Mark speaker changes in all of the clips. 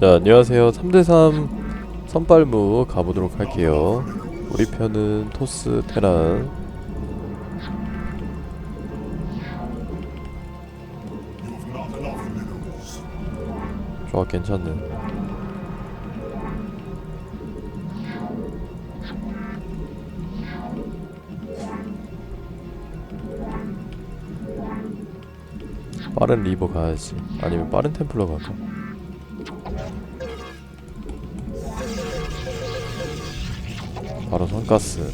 Speaker 1: 자 안녕하세요. 3대3 선발무 가보도록 할게요. 우리 편은 토스 테란. 좋아 괜찮네. 빠른 리버 가야지. 아니면 빠른 템플러 갈까 바로 선가스 열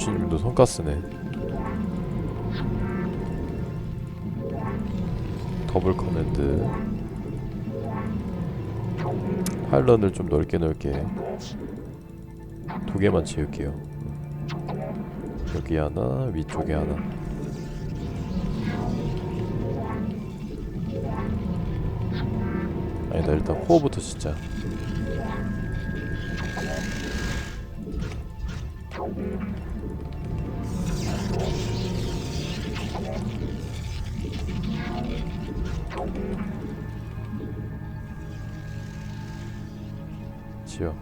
Speaker 1: 두 시님도 선가스네. 더블 커맨드. 파일런을 좀 넓게 넓게 두 개만 지을게요. 여기 하나 위쪽에 하나. 아니다 일단 코어부터 진짜 지어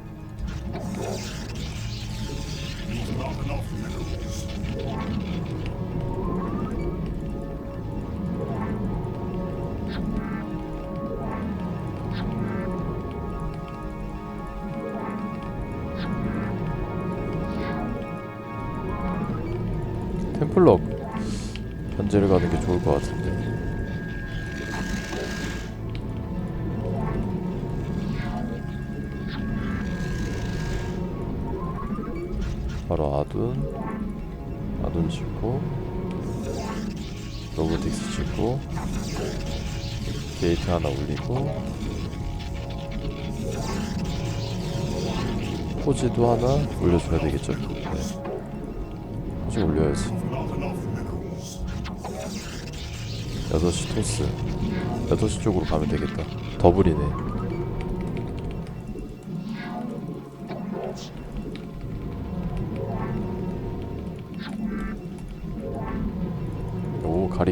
Speaker 1: 템플러 견제를 가는 게 좋을 것 같은데 바로 아둔 아둔 짓고 로보틱스 짓고 게이트 하나 올리고 포지도 하나 올려줘야 되겠죠? 네. 포지 올려야지. 6시 토스. 6시 쪽으로 가면 되겠다. 더블이네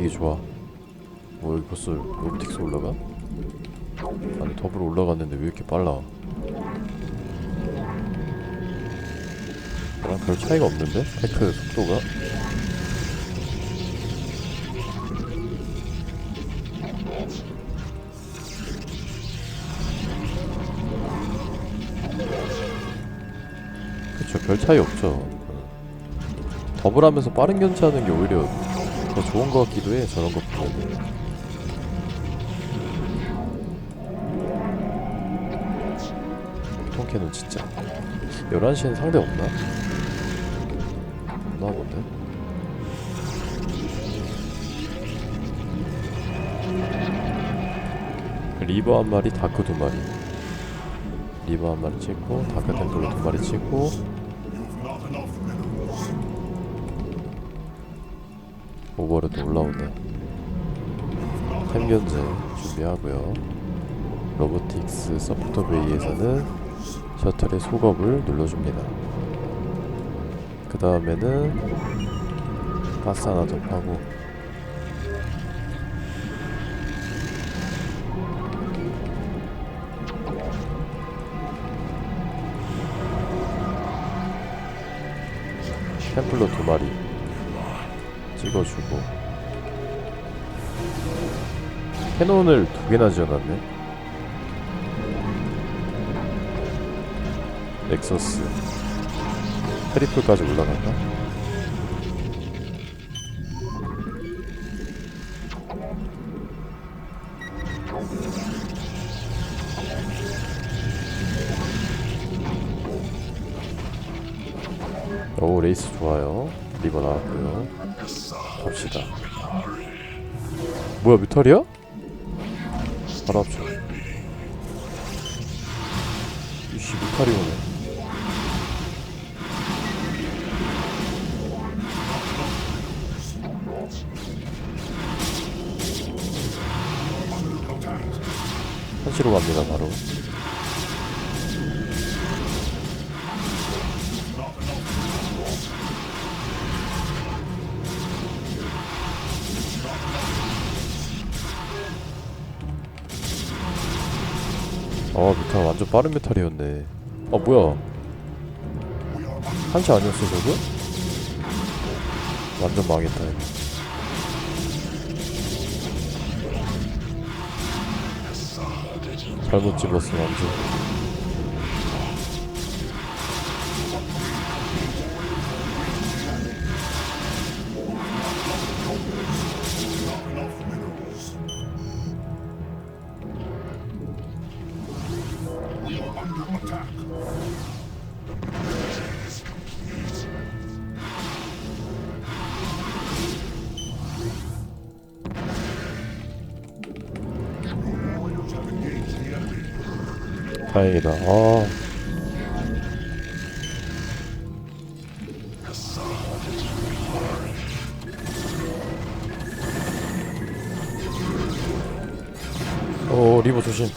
Speaker 1: 오 가리기 좋아 뭐 여기 벌써 로보틱스 올라가? 아니 더블 올라갔는데 왜 이렇게 빨라 나랑 별 차이가 없는데? 테크 속도가? 그쵸 별 차이 없죠 더블하면서 빠른 견제하는 게 오히려 더 좋은 것 같기도 해 저런 거 보면 통캐는 진짜 11시엔 상대 없나? 없나 본데? 리버 한 마리, 다크 두 마리 리버 한 마리 찍고 다크 템플러 두 마리 찍고 오버로드 올라오네 템견제 준비하고요. 로보틱스 서포터 베이에서는 셔틀의 속업을 눌러줍니다. 그 다음에는 가스 하나 더 파고. 템플러 두 마리 캐논을 두 개나 지어놨네. 넥서스. 트리플까지 올라간다 오 레이스 좋아요. 리버 나왔고요. 갑시다. 뭐야 뮤탈이야? 바 어 메탈 완전 빠른 메탈이었네. 어 뭐야? 한시 아니었어 저거? 완전 망했다 이거. 잘못 집었어 완전 다행이다. 아. 어 리버 조심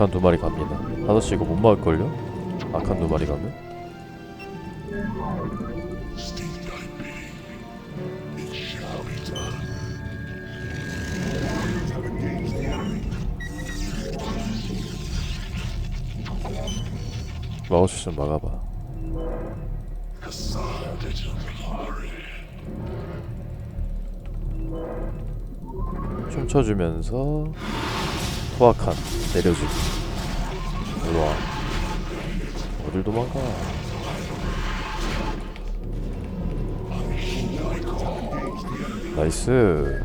Speaker 1: 아칸 두 마리 갑니다 아저씨 이거 못 막을걸요? 아칸 두 마리 가면? 마우스 좀 막아봐 춤춰주면서 토악한 내려주기 일로와. 어딜 도망가. 나이스.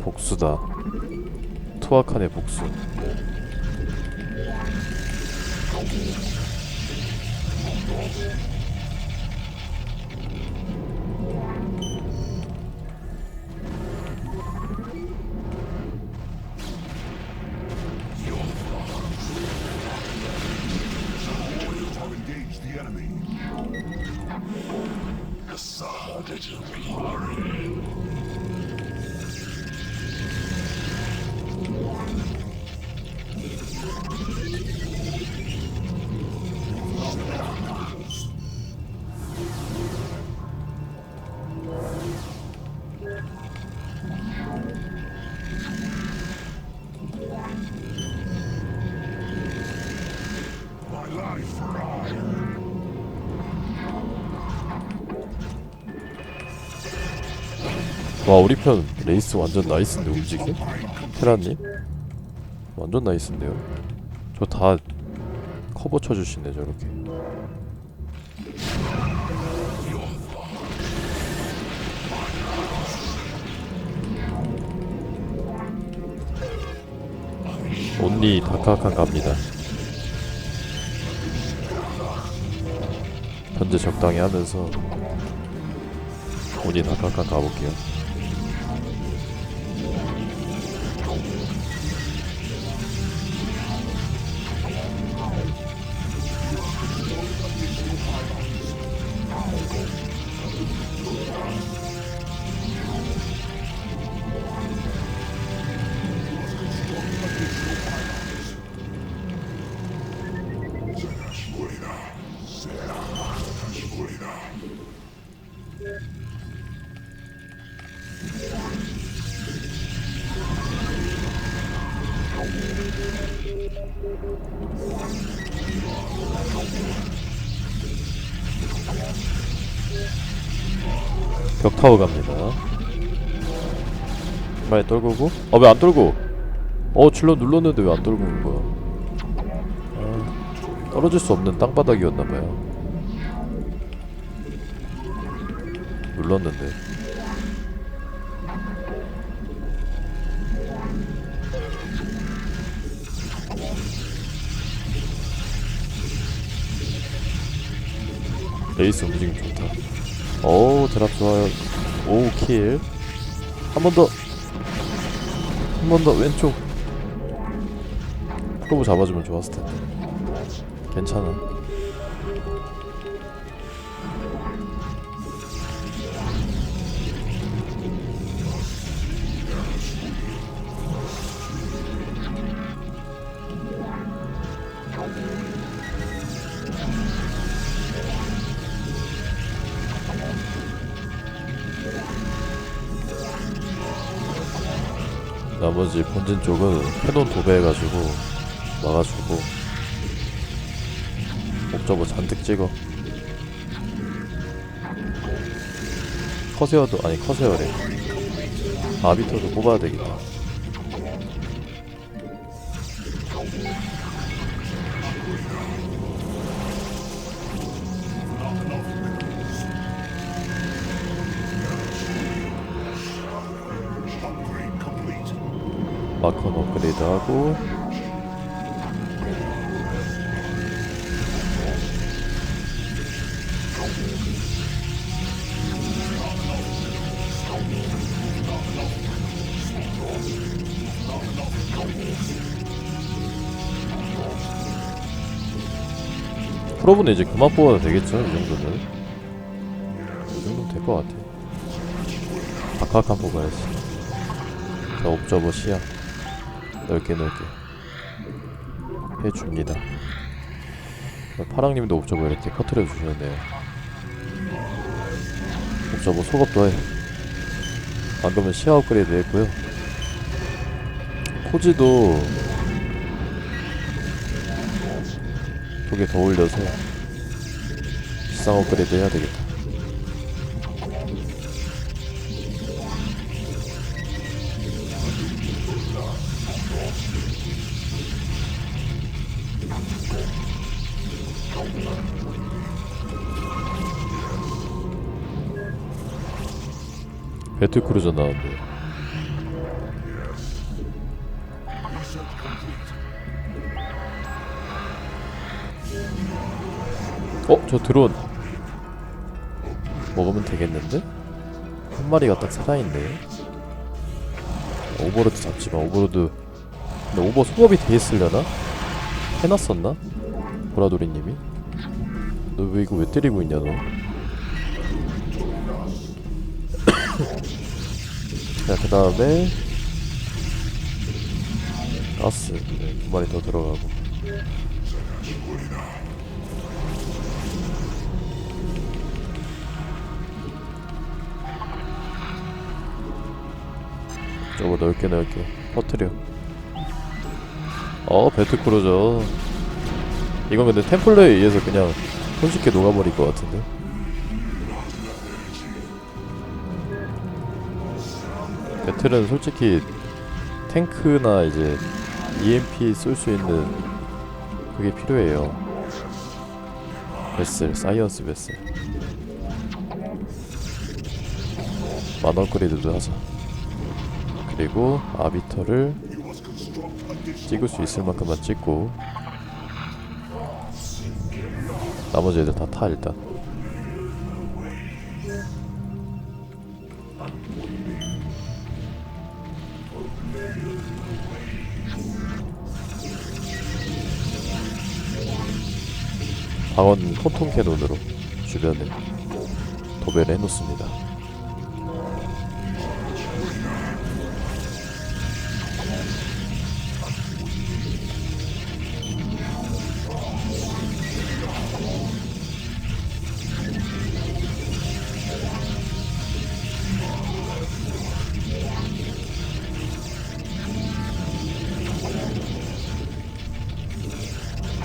Speaker 1: 복수다. 토악한의 복수 와 우리 편 레이스 완전 나이스인데 움직임? 테라님? 완전 나이스인데요? 저 다 커버 쳐주시네 저렇게 온리 다카칸 갑니다 현재 적당히 하면서 온리 다카칸 가볼게요 벽 타워 갑니다. 빨리 떨구고. 어, 아왜 안 떨고? 어 질러 눌렀는데 왜 안 떨구는 거야? 아, 떨어질 수 없는 땅바닥이었나봐요. 눌렀는데. 레이스 움직임 좋다. 오 드랍 좋아요. 오킬 한 번 더. 한 번 더 왼쪽. 프로브 잡아주면 좋았을 텐데. 괜찮아 나머지 본진 쪽은 캐논 도배해가지고 막아주고 옥저버 잔뜩 찍어. 커세어도 아니 커세어래. 아비터도 뽑아야 되겠다 하고. 프로브는 이제 그만 뽑아도 되겠죠 이 정도는 이 정도면 될 것 같아. 박학한 뽑아야지. 자 옵저버 시야 넓게 넓게 해줍니다. 파랑님도 옵저버 이렇게 커트려 주셨네요. 옵저버 속업도 해. 방금은 시야 업그레이드 했고요. 코지도 두 개 더 올려서 비상 업그레이드 해야 되겠다 배틀크루저 나왔네 어? 저 드론 먹으면 되겠는데? 한 마리가 딱 살아있네 오버로드 잡지마 오버로드 근데 오버 소업이 돼 있으려나? 해놨었나? 보라돌이님이? 너 왜 이거 왜 때리고 있냐 너 자, 그 다음에 가스 네, 두 마리 더 들어가고. 저거 넓게 넓게. 퍼트려. 어 배트크루저. 이건 근데 템플러에 의해서 그냥 손쉽게 녹아버릴 것 같은데 배틀은 솔직히 탱크나 이제 EMP 쏠 수 있는 그게 필요해요. 베슬, 사이언스 베슬. 만 업그레이드도 하자. 그리고 아비터를 찍을 수 있을 만큼만 찍고 나머지 애들 다 타 일단. 방원 폰통 캐논으로 주변에 도배를 해놓습니다.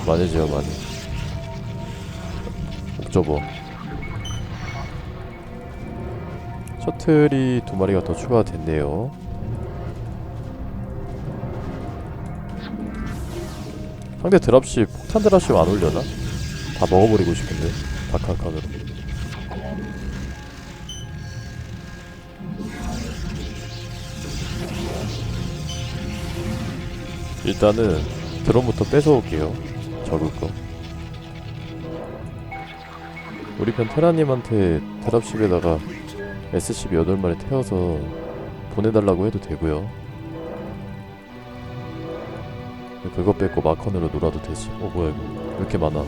Speaker 1: 많이 지어 많이. 옥저버 셔틀이 두 마리가 더 추가됐네요. 상대 드랍시 폭탄 드랍시 안 올려나? 다 먹어버리고 싶은데 다카칸으로. 일단은 드론부터 뺏어올게요. 적을 거. 우리 편 테라님한테 드랍십에다가 SCB 8마리 태워서 보내달라고 해도 되고요. 그거 뺏고 마컨으로 놀아도 되지. 어 뭐야 이거 왜 이렇게 많아?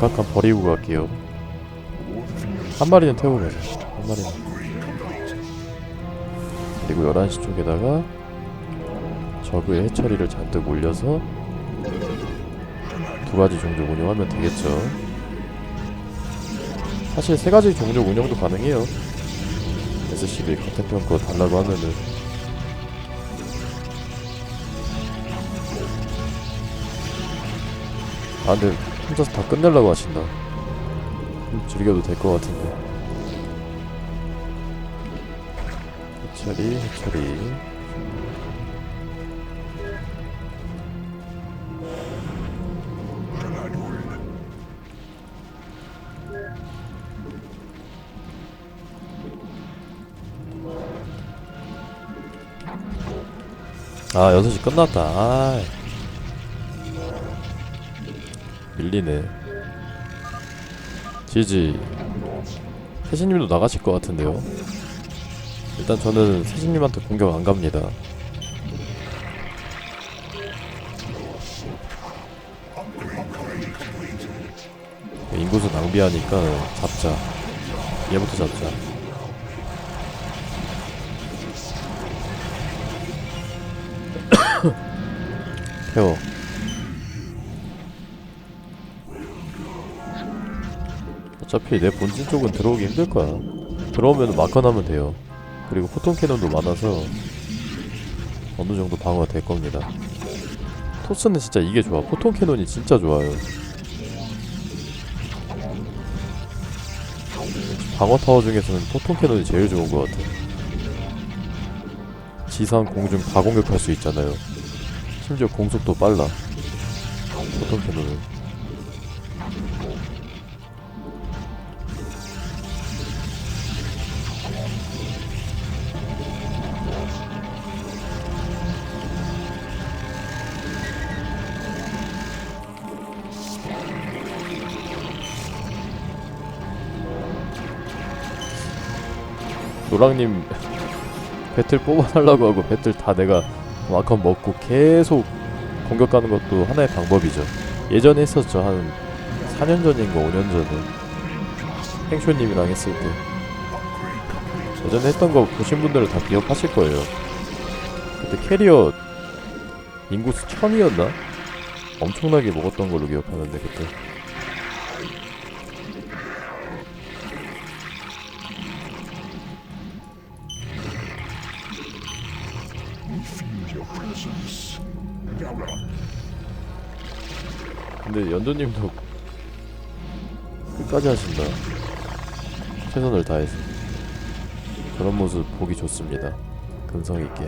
Speaker 1: 각각 버리고 갈게요. 한 마리는 태우고 가자. 한 마리는. 그리고 11시 쪽에다가 저그의 해처리를 잔뜩 올려서 두 가지 종족 운영하면 되겠죠. 사실 세 가지 종족 운영도 가능해요. SCB 컨텐츠 거 달라고 하면은 아 근데 혼자서 다 끝내려고 하신다. 좀 즐겨도 될 것 같은데. 해처리, 해처리. 아 6시 끝났다. 아 밀리네. 지지. 세신님도 나가실 것 같은데요? 일단 저는 세신님한테 공격 안 갑니다. 인구수 낭비하니까 잡자. 얘부터 잡자 태워 어차피 내 본진 쪽은 들어오기 힘들 거야. 들어오면 마커나면 돼요. 그리고 포톤 캐논도 많아서 어느 정도 방어가 될 겁니다. 토스는 진짜 이게 좋아. 포톤 캐논이 진짜 좋아요. 방어 타워 중에서는 포톤 캐논이 제일 좋은 것 같아 지상 공중 다 공격할 수 있잖아요 심지어 공속도 빨라. 포톤 캐논은 노랑님 배틀 뽑아달라고 하고 배틀 다 내가 마컨 먹고 계속 공격 가는 것도 하나의 방법이죠. 예전에 했었죠. 한 4년 전인가 5년 전에 행쇼님이랑 했을 때 예전에 했던 거 보신 분들은 다 기억하실 거예요. 그때 캐리어 인구수 1000이었나? 엄청나게 먹었던 걸로 기억하는데 그때 연두님도 끝까지 하신다. 최선을 다해서 그런 모습 보기 좋습니다. 근성 있게.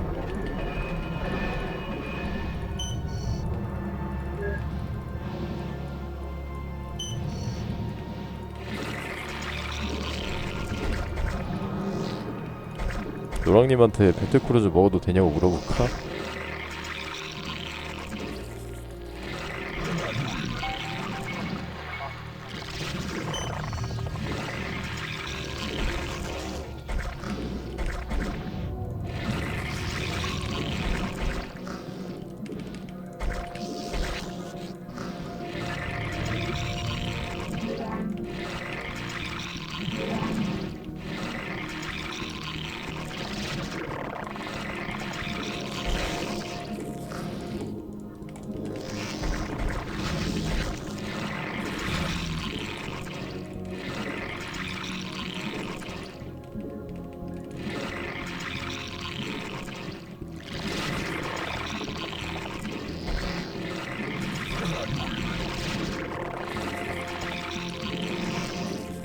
Speaker 1: 노랑님한테 배틀크루즈 먹어도 되냐고 물어볼까?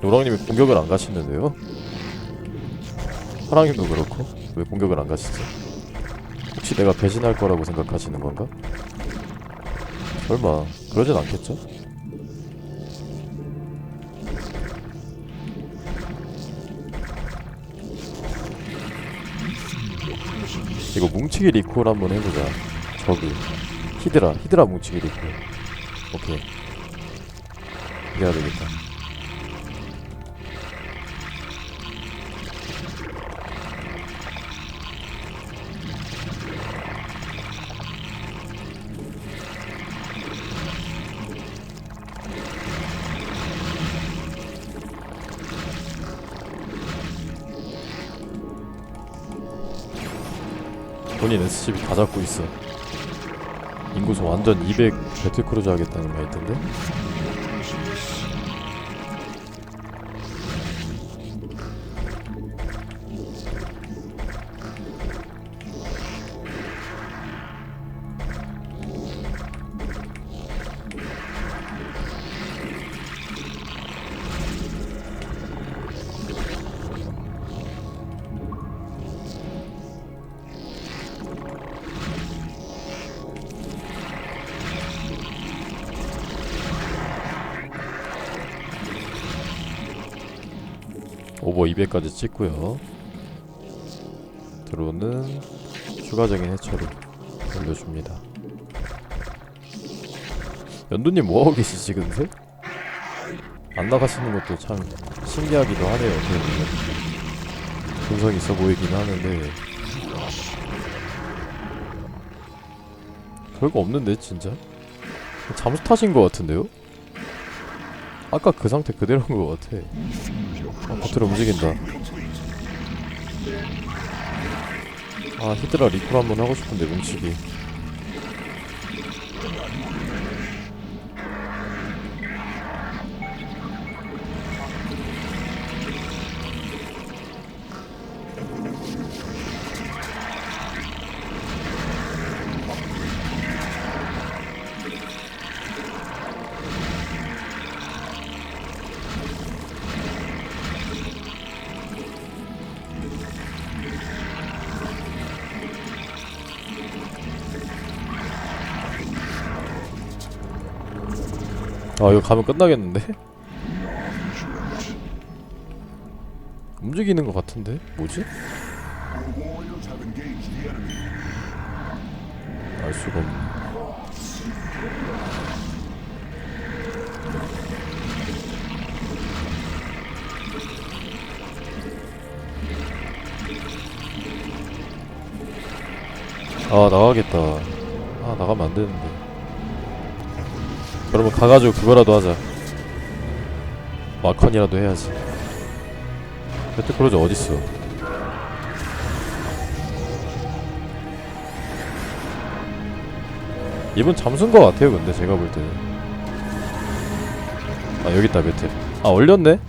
Speaker 1: 노랑님이 공격을 안 가시는데요? 파랑님도 그렇고 왜 공격을 안 가시지? 혹시 내가 배신할 거라고 생각하시는 건가? 설마 그러진 않겠죠? 이거 뭉치기 리콜 한번 해보자 저기 히드라 히드라 뭉치기 리콜 오케이 해야 되겠다 본인 SCP 다 잡고 있어. 인구수 완전 200 배틀크루즈 하겠다는 말인데 200까지 찍고요 드론은 추가적인 해처리 올려줍니다 연두님 뭐하고 계시지 근데? 안 나가시는 것도 참 신기하기도 하네요 분석 있어 보이긴 하는데 별거 없는데 진짜? 잠수 타신 것 같은데요? 아까 그 상태 그대로인 것 같아 아, 버틀 움직인다. 아, 히드라 리콜 한번 하고 싶은데 뭉치기. 아, 이거 가면 끝나겠는데? 움직이는 것 같은데? 뭐지? 알 수가 없네. 아 나가겠다. 아 나가면 안 되는데. 그러면 가가지고 그거라도 하자. 마컨이라도 해야지. 배트크루즈 어딨어? 이분 잠수인 것 같아요 근데 제가 볼 때는 아 여기 있다 배틀 아 올렸네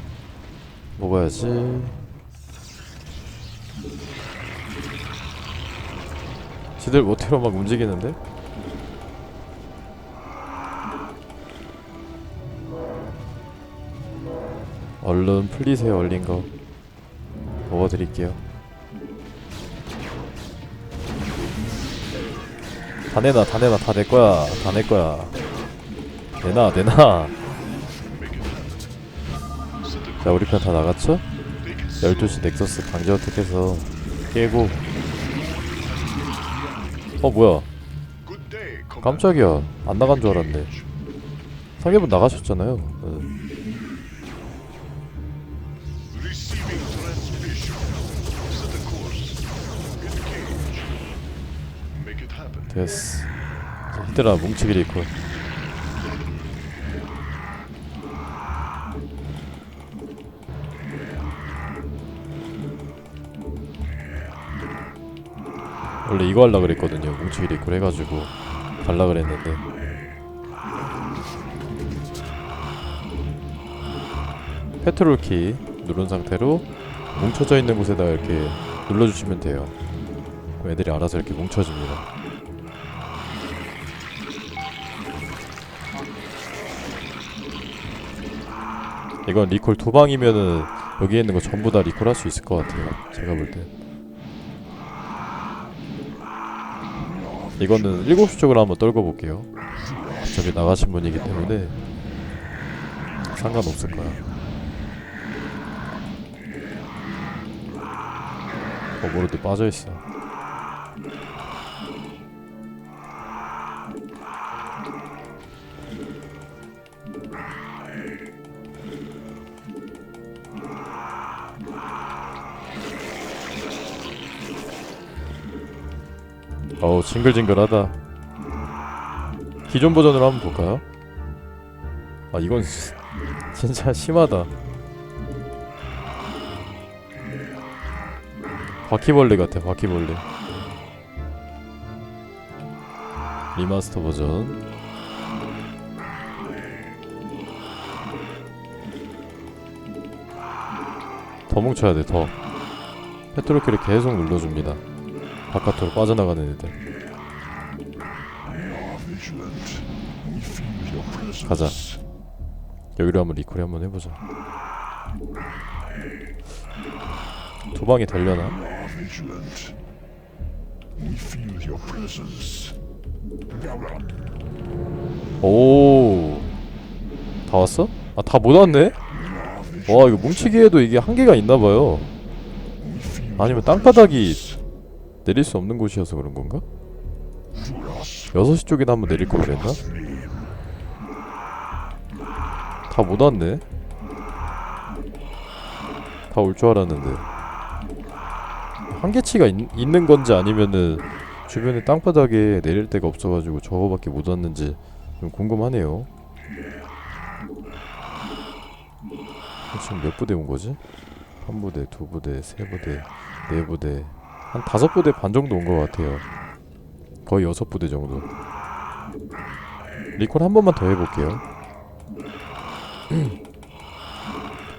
Speaker 1: 먹어야지 지들 모태로 막 움직이는데 얼른 풀리세요 얼린 거 먹어드릴게요. 다 내놔 다 내놔 다 내 거야 다 내 거야. 내놔 내놔. 자 우리 편 다 나갔죠? 12시 넥서스 강제 어택해서 깨고. 어 뭐야. 깜짝이야. 안 나간 줄 알았네. 상해분 나가셨잖아요. 응.
Speaker 2: Receiving transmission. Set a course. Engage. Make it happen.
Speaker 1: 됐어 이제 히드라 뭉치기 리콜 원래 이거 하려 그랬거든요 뭉치기 리콜 해가지고 갈라 그랬는데 페트롤 키 누른 상태로 뭉쳐져 있는 곳에다 이렇게 눌러주시면 돼요 애들이 알아서 이렇게 뭉쳐집니다 이건 리콜 두 방이면은 여기에 있는 거 전부 다 리콜 할 수 있을 것 같아요. 제가 볼 때. 이거는 7시 쪽으로 한번 떨궈 볼게요. 어차피 나가신 분이기 때문에 상관없을 거야. 오버로드 빠져 있어. 어우 징글징글하다 기존 버전으로 한번 볼까요? 아 이건 시- 진짜 심하다 바퀴벌레 같아 바퀴벌레. 리마스터 버전. 더 뭉쳐야 돼더. 페트로키를 계속 눌러줍니다. 바깥으로 빠져나가는 애들. 가자. 여기로 한번 리콜 한번 해보자 두 방이 되려나? 오. 다 왔어? 아, 다 못 왔네? 와, 이거 뭉치기에도 이게 한계가 있나봐요. 아니면 땅바닥이 내릴 수 없는 곳이어서 그런 건가? 6시 쪽에나 한번 내릴 걸 그랬나? 다 못 왔네? 다 올 줄 알았는데. 한계치가 있, 있는 건지 아니면은 주변에 땅바닥에 내릴 데가 없어가지고 저거밖에 못 왔는지 좀 궁금하네요. 지금 몇 부대 온 거지? 한 부대, 두 부대, 세 부대, 네 부대, 한 다섯 부대 반 정도 온 것 같아요. 거의 여섯 부대 정도. 리콜 한 번만 더 해볼게요.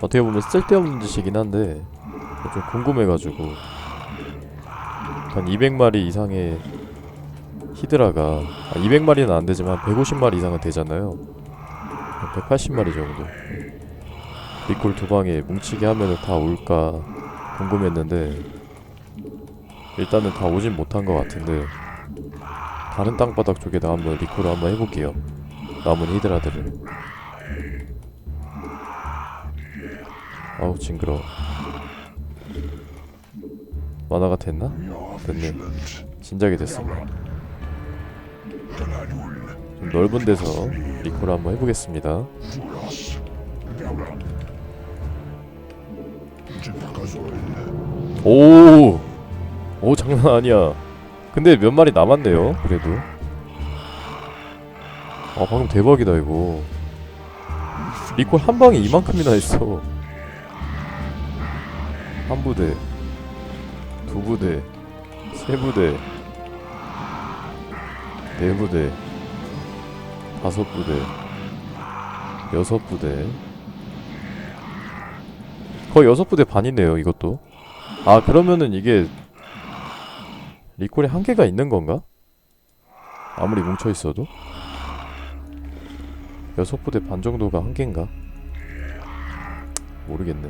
Speaker 1: 어떻게 보면 쓸데없는 짓이긴 한데 좀 궁금해가지고 한 200마리 이상의 히드라가 아, 200마리는 안 되지만 150마리 이상은 되잖아요. 180마리 정도. 리콜 두 방에 뭉치게 하면은 다 올까 궁금했는데 일단은 다 오진 못한 것 같은데 다른 땅바닥 쪽에다 한번 리콜을 한번 해볼게요. 남은 히드라들을. 아우 징그러. 워 만화가 됐나? 됐네. 진작에 됐어. 좀 넓은 데서 리콜 한번 해보겠습니다. 오, 오 장난 아니야. 근데 몇 마리 남았네요. 그래도. 아 방금 대박이다 이거. 리콜 한 방에 이만큼이나 했어. 한 부대, 두 부대, 세 부대, 네 부대, 다섯 부대, 여섯 부대. 거의 여섯 부대 반이네요, 이것도. 아, 그러면은 이게 리콜에 한계가 있는 건가? 아무리 뭉쳐 있어도? 여섯 부대 반 정도가 한계인가? 모르겠네.